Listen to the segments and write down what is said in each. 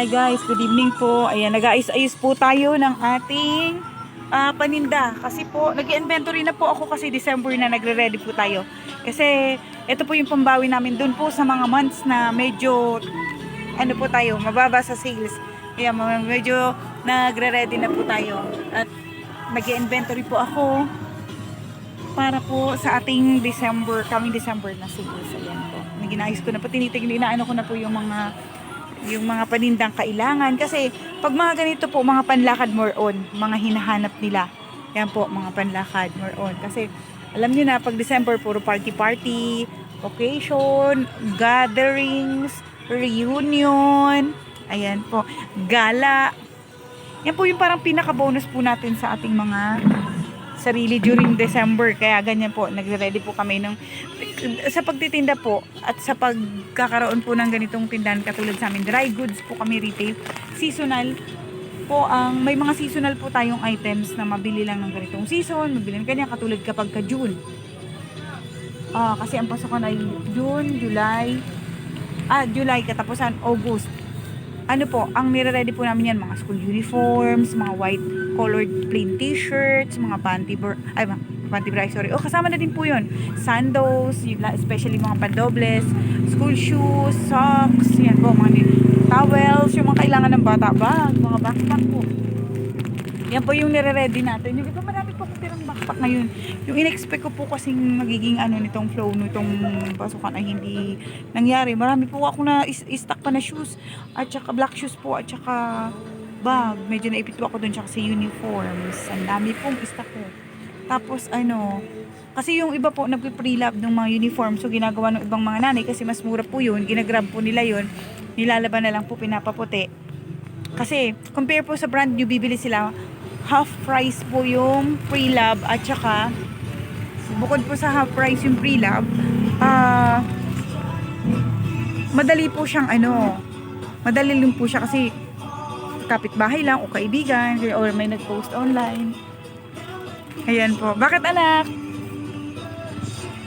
Hi guys, good evening po. Ayan, nag-ayos-ayos po tayo ng ating ah, paninda. Kasi po, nag-inventory na po ako kasi December na nagre-ready po tayo. Kasi ito po yung pambawi namin dun po sa mga months na medyo ano po tayo, mababa sa sales. Mga- medyo nagre-ready na po tayo. At nag-inventory po ako para po sa ating December, coming December na sales. Ayan po. Ginayos ko na po, tinitignan, inaano ko na po yung mga yung mga panindang kailangan. Kasi pag mga ganito po mga panlakad more on mga hinahanap nila. Yan po mga panlakad more on. Kasi alam niyo na pag December puro party party occasion gatherings reunion. Ayan po gala. Yan po yung parang pinaka bonus po natin sa ating mga sarili during December kaya ganyan po nagre-ready po kami ng sa pagtitinda po at sa pagkakaroon po ng ganitong tindahan katulad sa amin dry goods po kami retail. Seasonal po ang may mga seasonal po tayong items na mabili lang ng ganitong season mabili ng ganyan katulad kapag ka June. Ah kasi ang pasukan ay June, July ah July katapusan August ano po, ang nire-ready po namin yan, mga school uniforms, mga white colored plain t-shirts, mga panty bra, ay, panty bra, sorry. Oh, kasama na din po yun. Sandals, especially mga pandobles, school shoes, socks, yan po, mga ni- towels, yung mga kailangan ng bata, bag, mga backpack po. Yan po yung nire-ready natin. Yung ito, marami po tirang backpack ngayon. Yung in-expect ko po kasing magiging ano nitong flow nitong pasukan ay hindi nangyari. Marami po ako na stock pa na shoes at saka black shoes po at saka bag. Medyo naipit po ako dun tsaka sa uniforms. Ang dami pong stock ko. Tapos ano, kasi yung iba po nagpe-pre-lab ng mga uniform so ginagawa ng ibang mga nanay kasi mas mura po yun. Ginagrab po nila yun. Nilalaban na lang po pinapaputi. Kasi compare po sa brand new bibili sila half price po yung pre-lab at saka bukod po sa half price yung pre-lab ah madali po siyang ano madali lang po siya kasi kapitbahay lang o kaibigan or may nag-post online ayan po bakit anak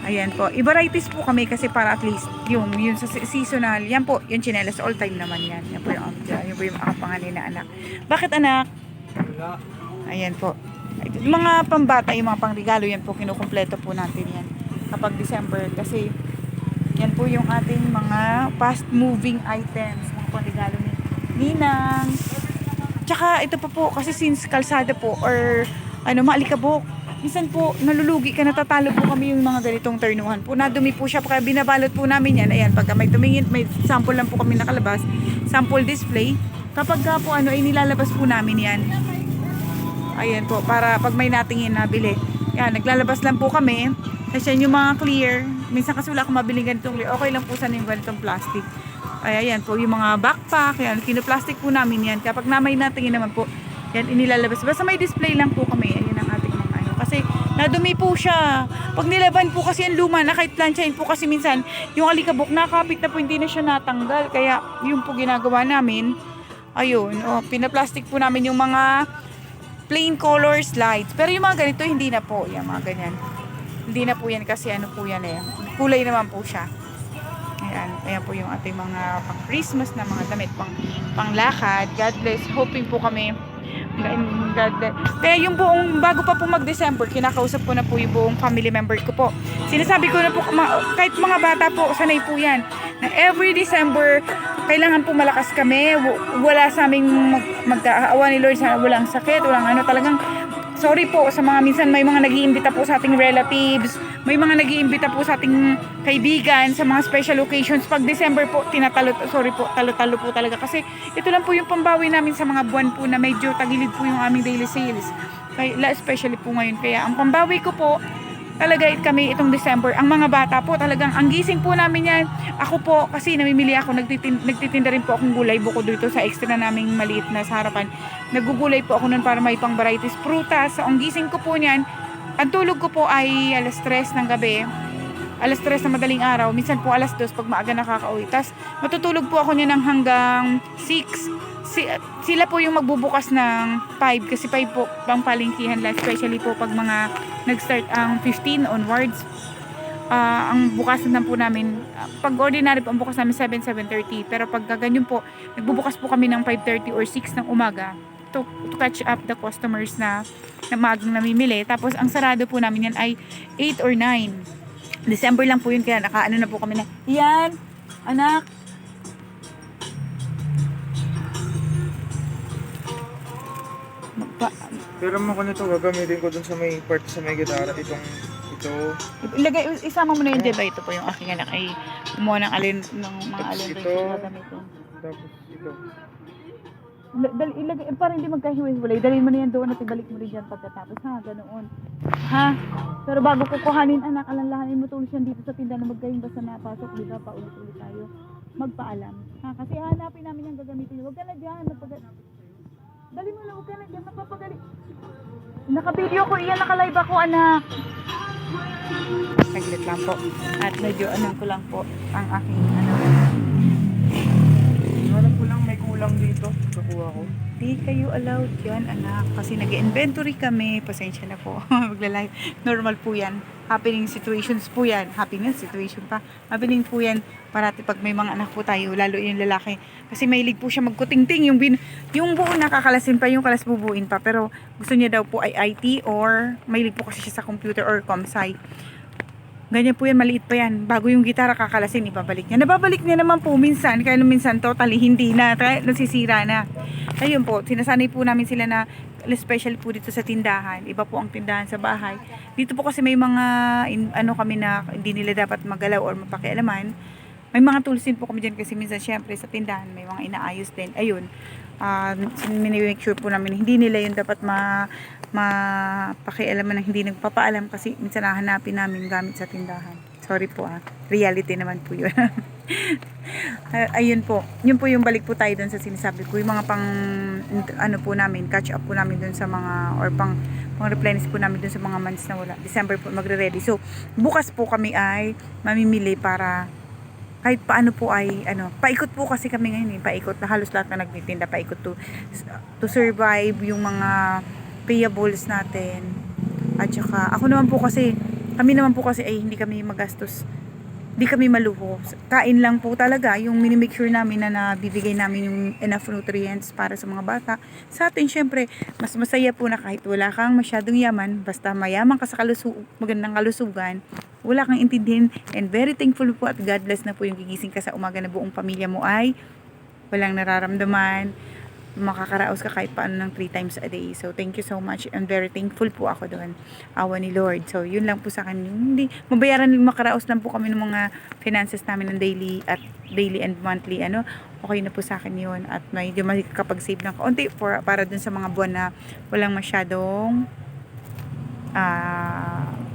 Ayan po. I-varieties po kami kasi para at least yung, yung sa se- seasonal. Yan po, yung chinelas all time naman yan. Yan po yung, yan po yung mga pangalan na anak. Bakit anak? Ayan po. Mga pambata, yung mga pangregalo, yan po, kinukumpleto po natin yan kapag December. Kasi yan po yung ating mga fast moving items, mga pangregalo ni Ninang. Tsaka ito pa po, kasi since kalsada po or ano, maalikabok, minsan po nalulugi ka, natatalo po kami yung mga ganitong turnuhan po. Nadumi po siya, kaya binabalot po namin yan. Ayan, pagka may tumingin, may sample lang po kami nakalabas, sample display. Kapag ka po ano, ay nilalabas po namin yan. Ayan po, para pag may natingin na bili. Yan, naglalabas lang po kami. Kasi yung mga clear. Minsan kasi wala akong mabili ganitong clear. Okay lang po sana yung ganitong plastic. Ay, ayan po, yung mga backpack, yan, kinoplastic po namin yan. Kapag na may natingin naman po, yan, inilalabas. Basta may display lang po kami. Ayan ang ating mga ano. Kasi, nadumi po siya. Pag nilaban po kasi yung luma na kahit planchain po kasi minsan, yung alikabok nakapit na po, hindi na siya natanggal. Kaya, yung po ginagawa namin, ayun, oh, pinaplastic po namin yung mga plain color slides. Pero yung mga ganito, hindi na po. Yung mga ganyan. Hindi na po yan kasi ano po yan eh. Kulay naman po siya. Ayan, ayan po yung ating mga pang Christmas na mga damit pang panglakad. God bless. Hoping po kami. Kaya yung buong, bago pa po mag-December, kinakausap ko na po yung buong family member ko po. Sinasabi ko na po, kahit mga bata po, sanay po yan. Na every December, kailangan po malakas kami. Wala sa aming mag- magkaawa ni Lord sa walang sakit, walang ano talagang sorry po sa mga minsan may mga nag-iimbita po sa ating relatives, may mga nag-iimbita po sa ating kaibigan sa mga special occasions. Pag December po, tinatalo, sorry po, talo-talo po talaga. Kasi ito lang po yung pambawi namin sa mga buwan po na medyo tagilid po yung aming daily sales. Kaya, especially po ngayon. Kaya ang pambawi ko po, talaga kami itong December. Ang mga bata po talagang ang gising po namin yan. Ako po kasi namimili ako nagtitin, nagtitinda rin po akong gulay bukod dito sa extra naming maliit na sa harapan. Nagugulay po ako nun para may pang varieties prutas. So ang gising ko po niyan, ang tulog ko po ay alas 3 ng gabi. Alas 3 na madaling araw. Minsan po alas 2 pag maaga nakakauwi. Tapos matutulog po ako niyan ng hanggang 6 si, sila po yung magbubukas ng 5 kasi 5 po pang palingkihan lang especially po pag mga nag-start ang 15 onwards ah, ang bukasan na po namin, pag ordinary po, ang bukas namin 7, 7.30. Pero pag ganyan po, nagbubukas po kami ng 5.30 or 6 ng umaga to, to catch up the customers na, na magang namimili. Tapos, ang sarado po namin yan ay 8 or 9. December lang po yun, kaya nakaano na po kami na, yan, anak, magpa, Pero mo ko nito, gagamitin ko dun sa may part sa may gitara. Itong, ito. ilagay, isama mo na yun, diba? Ito po yung aking anak ay kumuha ng alin, ng mga alin rin Ito. siya gagamitin. Tapos ito. Dali, ilagay, eh, para hindi magkahiwalay, dalhin mo na yan doon at ibalik mo rin dyan pagkatapos, ha? Ganoon. Ha? Pero bago kukuhanin, anak, alanlahanin mo tuloy yan dito sa tindahan na magkayong basta napasok, di ba? Paulit-ulit tayo. Magpaalam. Ha? Kasi hanapin namin yung gagamitin. Huwag ka na dyan. Magpagal... Dali mo na, huwag ka na dyan. Napapagali. Naka-video ko, iyan, naka-live ako, anak. Saglit lang po. At medyo, ano ko lang po, ang aking, ano, Alam ko lang may dito. Nakuha ko. Di kayo allowed yan, anak. Kasi nag-inventory kami. Pasensya na po. Maglalive. Normal po yan. Happening situations po yan. Happening situation pa. Happening po yan. Parati pag may mga anak po tayo, lalo yung lalaki. Kasi mahilig po siya magkutingting. Yung, bin, yung buo nakakalasin pa, yung kalas bubuin pa. Pero gusto niya daw po ay IT or mahilig po kasi siya sa computer or comsci. Ganyan po yan, maliit pa yan. Bago yung gitara kakalasin, ibabalik niya. Nababalik niya naman po minsan, kaya minsan totally hindi na, nasisira na. Ayun po, sinasanay po namin sila na special po dito sa tindahan. Iba po ang tindahan sa bahay. Dito po kasi may mga in- ano kami na hindi nila dapat magalaw or mapakialaman. May mga tools din po kami dyan kasi minsan syempre sa tindahan may mga inaayos din. Ayun, uh, make sure po namin hindi nila yun dapat ma mapakialaman ng hindi nagpapaalam kasi minsan nahanapin namin gamit sa tindahan. Sorry po ah. Reality naman po yun. Ayun po. Yun po yung balik po tayo dun sa sinasabi ko. Yung mga pang, ano po namin, catch up po namin dun sa mga, or pang, pang replenish po namin dun sa mga months na wala. December po magre-ready. So, bukas po kami ay mamimili para kahit paano po ay ano, paikot po kasi kami ngayon eh, paikot na halos lahat na nagtitinda, paikot to to survive yung mga payables natin. At saka ako naman po kasi kami naman po kasi ay hindi kami magastos. Hindi kami maluho. Kain lang po talaga yung minimake sure namin na nabibigay namin yung enough nutrients para sa mga bata. Sa atin, syempre, mas masaya po na kahit wala kang masyadong yaman, basta mayaman ka sa kalusu magandang kalusugan, wala kang intindihin and very thankful po at God bless na po yung gigising ka sa umaga na buong pamilya mo ay walang nararamdaman makakaraos ka kahit paano ng 3 times a day. So, thank you so much and very thankful po ako doon. Awa ni Lord. So, yun lang po sa akin. Yung hindi, mabayaran, makaraos lang po kami ng mga finances namin ng daily at daily and monthly. Ano, okay na po sa akin yun. At medyo makakapag-save ng kaunti for, para dun sa mga buwan na walang masyadong ah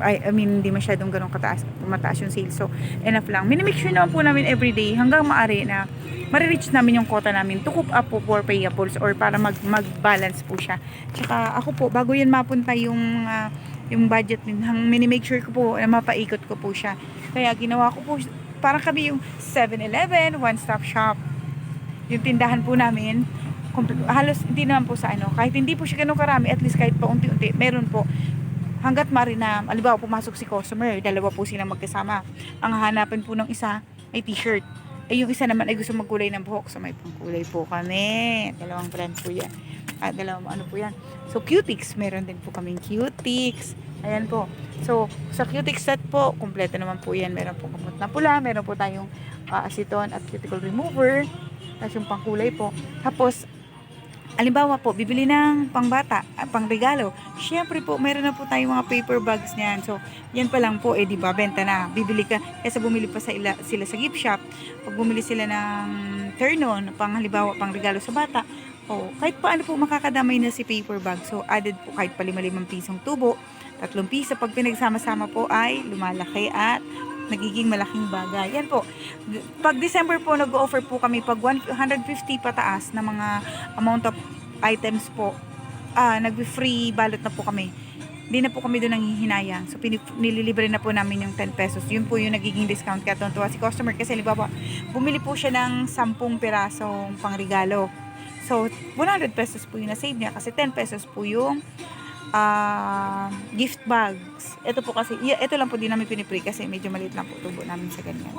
I, I mean, hindi masyadong ganun kataas, mataas yung sales. So, enough lang. Minimake sure naman po namin everyday hanggang maaari na marireach namin yung quota namin to coop up po for payables or para mag, mag-balance po siya. Tsaka ako po, bago yan mapunta yung, ah, yung budget hang minimake sure ko po na mapaikot ko po siya. Kaya ginawa ko po, parang kami yung 7-Eleven, one-stop shop. Yung tindahan po namin, halos hindi naman po sa ano, kahit hindi po siya ganun karami, at least kahit pa unti-unti, meron po hanggat mari na, alibawa pumasok si customer, dalawa po silang magkasama. Ang hanapan po ng isa ay t-shirt. Ay yung isa naman ay gusto magkulay ng buhok. So may pangkulay po kami. Dalawang brand po yan. At dalawang ano po yan. So cutics, meron din po kaming cutics. Ayan po. So sa cutics set po, kumpleto naman po yan. Meron po kamot na pula, meron po tayong uh, aceton at cuticle remover. Tapos yung pangkulay po. Tapos Alimbawa po, bibili ng pangbata, ah, pangregalo. Siyempre po, meron na po tayong mga paper bags niyan. So, yan pa lang po, eh, di ba, benta na. Bibili ka, kaysa bumili pa sa ila, sila sa gift shop, pag bumili sila ng turnon, pang halimbawa, pang regalo sa bata, o kahit paano po makakadamay na si paper bag. So, added po kahit pa lima-limang pisong tubo, tatlong piso, pag pinagsama-sama po ay lumalaki at nagiging malaking bagay. Yan po. Pag December po, nag-offer po kami pag 150 pataas na mga amount of items po, ah, nag-free balot na po kami. Hindi na po kami doon nanghihinayang. So, nililibre na po namin yung 10 pesos. Yun po yung nagiging discount. Kaya tuwa si customer. Kasi, halimbawa, bumili po siya ng 10 pirasong pangregalo. So, 100 pesos po yung na-save niya. Kasi 10 pesos po yung ah, gift bags. Ito po kasi, ito lang po din namin pinipray kasi medyo maliit lang po tubo namin sa ganyan.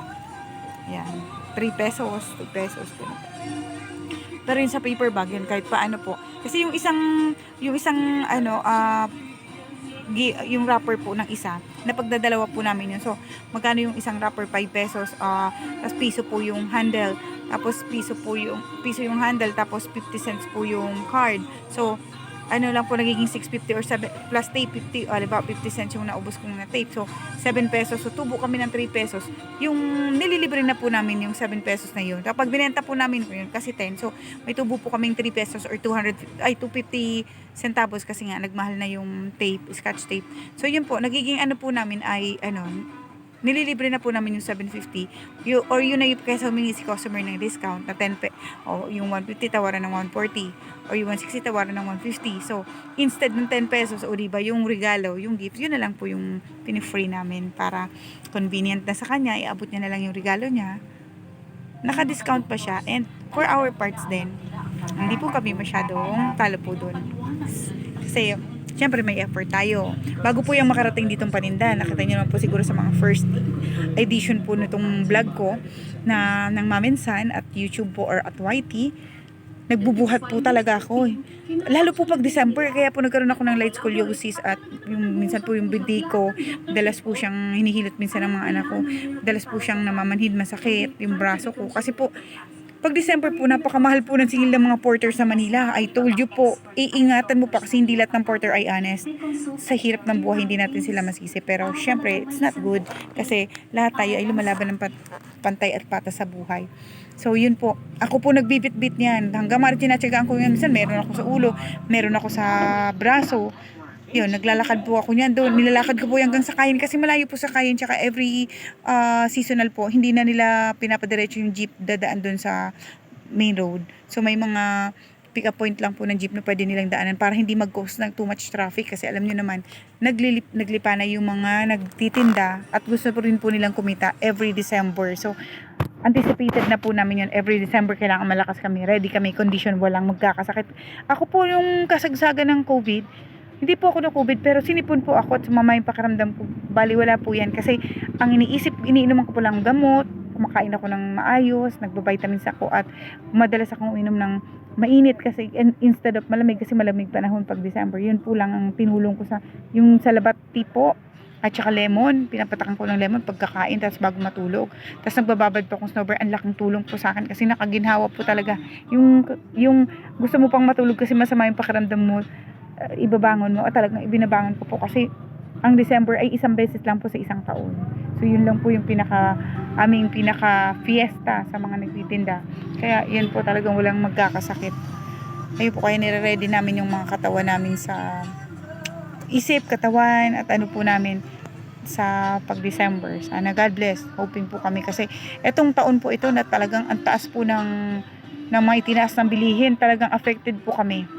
Yan. 3 pesos, 2 pesos. ganun. Pero yun sa paper bag, yun kahit paano po. Kasi yung isang, yung isang, ano, gi- yung wrapper po ng isa, napagdadalawa po namin yun. So, magkano yung isang wrapper? 5 pesos. ah tapos piso po yung handle. Tapos piso po yung, piso yung handle. Tapos 50 cents po yung card. So, ano lang po nagiging 650 or 7 plus tape 50 o diba 50 cents yung naubos kong na tape. So 7 pesos. So tubo kami ng 3 pesos. Yung nililibre na po namin yung 7 pesos na yun. Kapag binenta po namin yun kasi 10 so may tubo po kaming 3 pesos or 200 ay 250 centavos kasi nga nagmahal na yung tape scotch tape. So yun po nagiging ano po namin ay ano nililibre na po namin yung 750 you, or yun na yung kaysa humingi si customer ng discount na 10 pe o yung 150 tawaran ng 140 or yung 160 tawaran ng 150 so instead ng 10 pesos o diba yung regalo yung gift yun na lang po yung pinifree namin para convenient na sa kanya. Iabot niya na lang yung regalo niya. Naka-discount pa siya. And for our parts din hindi po kami masyadong talo po doon. Kasi Siyempre may effort tayo. Bago po yung makarating ditong paninda, nakita niyo naman po siguro sa mga first edition po nitong vlog ko na ng Maminsan at YouTube po or at YT, nagbubuhat po talaga ako. eh. Lalo po pag December, kaya po nagkaroon ako ng light scoliosis at yung minsan po yung binti ko, dalas po siyang hinihilot minsan ng mga anak ko, dalas po siyang namamanhid masakit, yung braso ko. Kasi po, pag December po, napakamahal po ng singil ng mga porter sa Manila. I told you po, iingatan mo pa kasi hindi lahat ng porter ay honest. Sa hirap ng buhay, hindi natin sila masisi. Pero syempre, it's not good kasi lahat tayo ay lumalaban ng pantay at patas sa buhay. So yun po, ako po nagbibit-bit niyan. Hanggang marichinatsagaan ko yun. Minsan meron ako sa ulo, meron ako sa braso. Yun, naglalakad po ako niyan doon. Nilalakad ko po hanggang sa Kayin kasi malayo po sa Kayin. Tsaka every ah, seasonal po, hindi na nila pinapadiretso yung jeep dadaan doon sa main road. So may mga pick up point lang po ng jeep na pwede nilang daanan para hindi mag-cause ng too much traffic kasi alam niyo naman naglilip, naglipa na yung mga nagtitinda at gusto po rin po nilang kumita every December. So anticipated na po namin yun every December kailangan malakas kami ready kami condition walang magkakasakit ako po yung kasagsagan ng COVID hindi po ako na COVID pero sinipon po ako at sumama yung pakiramdam ko bali wala po yan kasi ang iniisip iniinuman ko po lang gamot kumakain ako ng maayos nagbabitamins ako at madalas akong uminom ng mainit kasi in- instead of malamig kasi malamig panahon pag December yun po lang ang tinulong ko sa yung salabat tipo at saka lemon, pinapatakan ko ng lemon pagkakain tapos bago matulog. Tapos nagbababad po akong snowbird, ang laking tulong po sa akin kasi nakaginhawa po talaga. Yung, yung gusto mo pang matulog kasi masama yung pakiramdam mo, uh, ibabangon mo, at talagang ibinabangon ko po kasi ang December ay isang beses lang po sa isang taon. So yun lang po yung pinaka aming pinaka fiesta sa mga nagtitinda. Kaya yun po talagang walang magkakasakit. Ayun po kaya nire-ready namin yung mga katawan namin sa isip, katawan at ano po namin sa pag-December. Sana God bless. Hoping po kami kasi etong taon po ito na talagang ang taas po ng ng mga itinaas ng bilihin. Talagang affected po kami.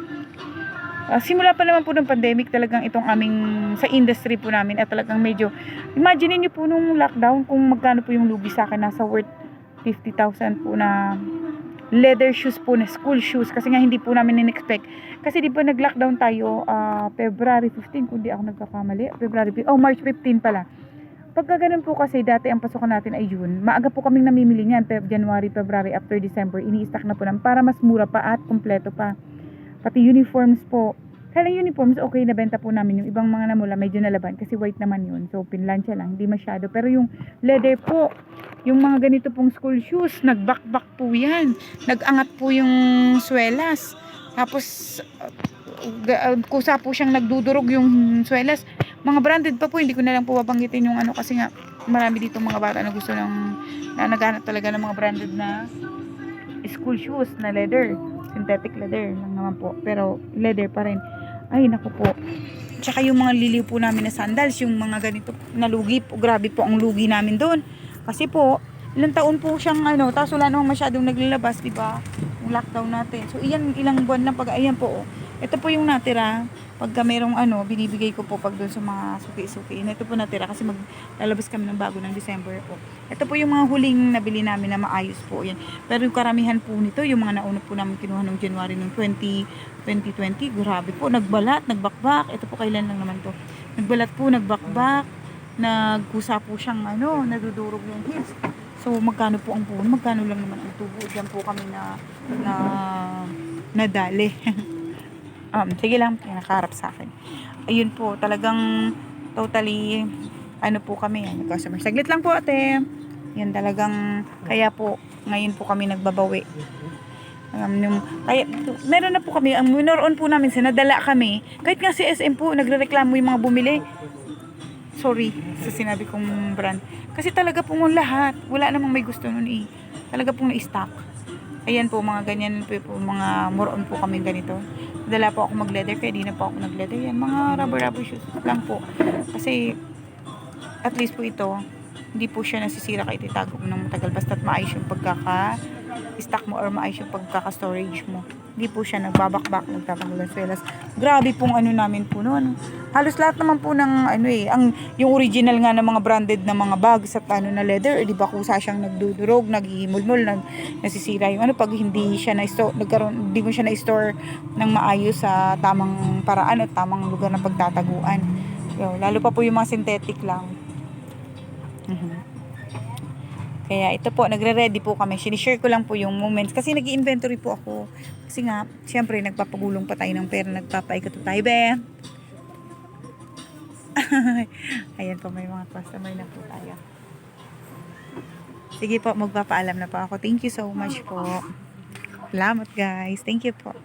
Ah, simula pa naman po ng pandemic talagang itong aming sa industry po namin at talagang medyo imagine niyo po nung lockdown kung magkano po yung lugi sa akin nasa worth 50,000 po na leather shoes po na school shoes kasi nga hindi po namin in-expect. Kasi di ba nag-lockdown tayo ah, February 15 kung di ako nagkakamali February 15, oh March 15 pala. Pagka ganun po kasi dati ang pasukan natin ay June maaga po kaming namimili niyan January, February after December ini-stock na po namin para mas mura pa at kumpleto pa pati uniforms po kaya uniforms okay nabenta po namin yung ibang mga namula medyo nalaban kasi white naman yun so pinlansya lang hindi masyado pero yung leather po yung mga ganito pong school shoes, nagbakbak po yan. Nagangat po yung swelas. Tapos, uh, uh, kusa po siyang nagdudurog yung swelas. Mga branded pa po, hindi ko na lang po babanggitin yung ano kasi nga marami dito mga bata na gusto ng na naghanap talaga ng mga branded na school shoes na leather. Synthetic leather lang naman po. Pero leather pa rin. Ay, naku po. Tsaka yung mga liliw po namin na sandals, yung mga ganito na lugi po, grabe po ang lugi namin doon. Kasi po, ilang taon po siyang ano, tapos wala namang masyadong naglalabas, di ba? Yung lockdown natin. So, iyan, ilang buwan lang pag, ayan po, oh. Ito po yung natira. Pagka merong ano, binibigay ko po pag doon sa mga suki-suki. Ito po natira kasi maglalabas kami ng bago ng December po. Ito po yung mga huling nabili namin na maayos po. Yan. Pero yung karamihan po nito, yung mga nauna po namin kinuha noong January ng 20, 2020, grabe po. Nagbalat, nagbakbak. Ito po kailan lang naman to. Nagbalat po, nagbakbak. Nagkusa po siyang ano, nadudurog yung heels. So, magkano po ang puno? Magkano lang naman ang tubo? Diyan po kami na, na, nadali. um, sige lang, nakaharap sa akin. Ayun po, talagang totally, ano po kami, ano, customer. Saglit lang po ate. Yan talagang, kaya po, ngayon po kami nagbabawi. Um, nung, kaya, meron na po kami, ang minoroon po namin, sinadala kami. Kahit nga si SM po, nagre-reklamo yung mga bumili. Sorry sa sinabi kong brand. Kasi talaga po lahat. Wala namang may gusto nun eh. Talaga pong na-stock. Ayan po, mga ganyan po, po mga moroon po kami ganito. Dala po ako mag-leather, kaya di na po ako nag-leather. Yan, mga rubber-rubber shoes lang po. Kasi, at least po ito, hindi po siya nasisira kahit itago mo ng matagal. Basta't maayos yung pagkaka-stock mo or maayos yung pagkaka-storage mo. Hindi po siya nagbabakbak, nagtatanggal ng swelas. Grabe pong ano namin po noon. Halos lahat naman po ng ano eh, ang, yung original nga ng mga branded na mga bags at ano na leather, eh, di ba kusa siyang nagdudurog, naghihimulmul, nag, nasisira yung ano pag hindi siya na store, nagkaroon, hindi mo siya na store ng maayos sa tamang paraan at tamang lugar ng pagtataguan. Yo, lalo pa po yung mga synthetic lang. Mhm. Kaya ito po, nagre-ready po kami. Sinishare ko lang po yung moments. Kasi nag inventory po ako. Kasi nga, siyempre, nagpapagulong pa tayo ng pera. Nagpapaikot tayo, be. Ayan po, may mga customer na po tayo. Sige po, magpapaalam na po ako. Thank you so much po. Salamat guys. Thank you po.